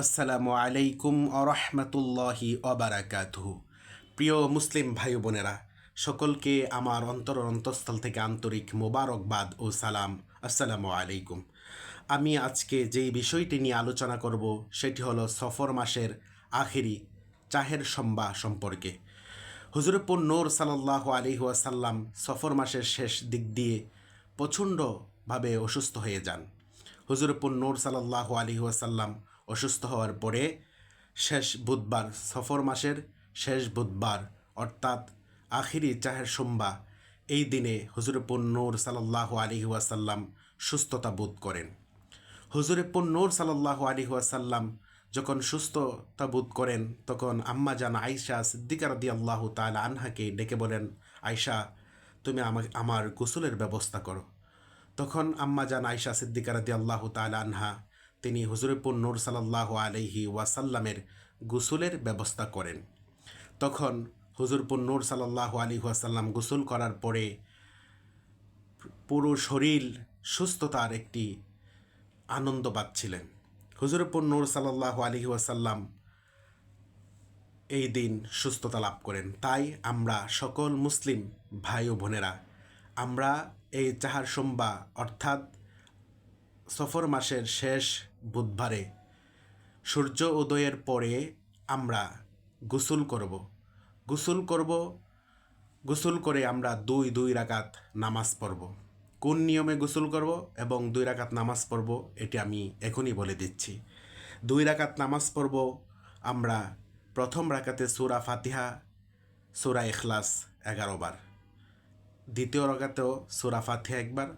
আসসালামু আলাইকুম আরহামতুল্লাহি অবারাকাতুহু প্রিয় মুসলিম ভাই বোনেরা, সকলকে আমার অন্তর অন্তঃস্থল থেকে আন্তরিক মোবারকবাদ ও সালাম। আসসালামু আলাইকুম। আমি আজকে যেই বিষয়টি নিয়ে আলোচনা করব, সেটি হলো সফর মাসের আখেরি চাহের সম্বা সম্পর্কে। হুজুরপুর নূর সাল্লাহ আলী ওয়াসাল্লাম সফর মাসের শেষ দিক দিয়ে প্রচণ্ডভাবে অসুস্থ হয়ে যান। হুজুরপুর নূর সাল্লাহ আলী ওয়াসাল্লাম অসুস্থ হওয়ার পরে শেষ বুধবার, সফর মাসের শেষ বুধবার, অর্থাৎ আখিরি চাহের সোমবা এই দিনে হুজুরপুর নূর সাল্লাহ আলী ওয়াসাল্লাম সুস্থতা বোধ করেন। হুজুরপুর নূর সাল্লাহ আলী ওয়াসাল্লাম যখন সুস্থতা বোধ করেন, তখন আম্মা জান আয়সা সিদ্দিকা রদি আল্লাহ তাল আনহাকে ডেকে বলেন আয়সা তুমি আমাকে, আমার গোসলের ব্যবস্থা করো। তখন আম্মা জান আয়সা সিদ্দিকা রদি আল্লাহ তাল আনহা তিনি হুজুরপুর নূর সাল্লাহ আলহি ওয়াসাল্লামের গোসলের ব্যবস্থা করেন। তখন হুজুরপুর নূর সাল্লাহ আলী ওয়াসাল্লাম গোসল করার পরে পুরো শরীর সুস্থতার একটি আনন্দ পাচ্ছিলেন হুজুরপুর নূর সাল্লাহ আলী ওয়াসাল্লাম এই দিন সুস্থতা লাভ করেন। তাই আমরা সকল মুসলিম ভাই ও বোনেরা, আমরা এই চাহার সোমবা অর্থাৎ সফর মাসের শেষ বুধবারে সূর্য উদয়ের পরে আমরা গোসল করব। গোসল করব, গোসল করে আমরা দুই দুই রাকাত নামাজ পড়ব। কোন নিয়মে গোসল করব এবং দুই রাকাত নামাজ পড়ব, এটি আমি এখনই বলে দিচ্ছি। দুই রাকাত নামাজ পড়ব আমরা প্রথম রাকাতে সুরা ফাতিহা, সুরা এখলাস এগারো বার। দ্বিতীয় রাকাতেও সুরা ফাতিহা একবার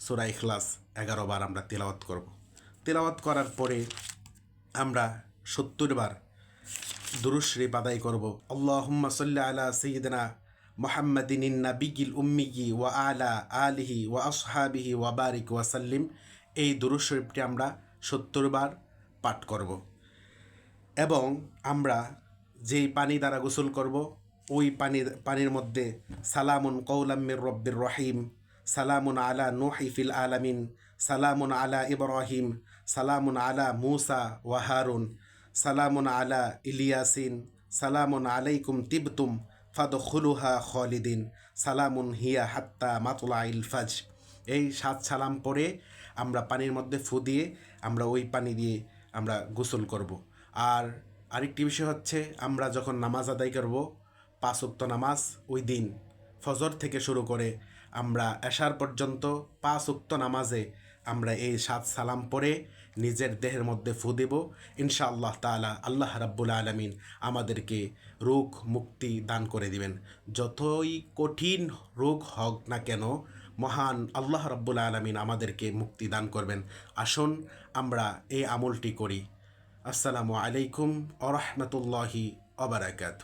সুরা ইখলাস এগারো বার আমরা তেলাওয়াত করব। তেলাওয়াত করার পরে আমরা সত্তর বার দুরুশরীফ আদায় করব। আল্লাহুম্মা সাল্লি আলা সৈয়দনা মোহাম্মদিন নাবিগিল উম্মিগি ওয়া আলা আলিহি ওয়া আসহাবিহি ওয়া বারিক ওয়াসাল্লিম এই দুরুশরীফটি আমরা সত্তর বার পাঠ করব। এবং আমরা যেই পানি দ্বারা গোসল করব, ওই পানির পানির মধ্যে সালামুন কৌলাম্মির রব্বির রহিম। সালামুন আলা নুহি ফিল আলামিন, সালামুন আলা ইব্রাহিম, সালামুন আলা মুসা ওয়াহারুন সালামুন আলা ইলিয়াসিন, সালামুন আলাইকুম তিবতুম ফাদখুলুহা খলিদিন, সালামুন হিয়া হাত্তা মাতুলা ইল ফাজ। এই সাত সালাম পরে আমরা পানির মধ্যে ফু দিয়ে আমরা ওই পানি দিয়ে আমরা গোসল করব। আর আরেকটি বিষয় হচ্ছে, আমরা যখন নামাজ আদায় করব, পাঁচ উক্ত নামাজ ওই দিন, ফজর থেকে শুরু করে আমরা এশার পর্যন্ত পাঁচ উক্ত নামাজে আমরা এই সাত সালাম পরে নিজের দেহের মধ্যে ফু দেব। ইনশাআল্লাহ তালা আল্লাহ রাব্বুল আলমিন আমাদেরকে রোগ মুক্তি দান করে দিবেন। যতই কঠিন রোগ হোক না কেন, মহান আল্লাহ রাব্বুল আলমিন আমাদেরকে মুক্তি দান করবেন। আসুন আমরা এই আমলটি করি। আসসালামু আলাইকুম আ রহমতুল্লাহি অবরাকাত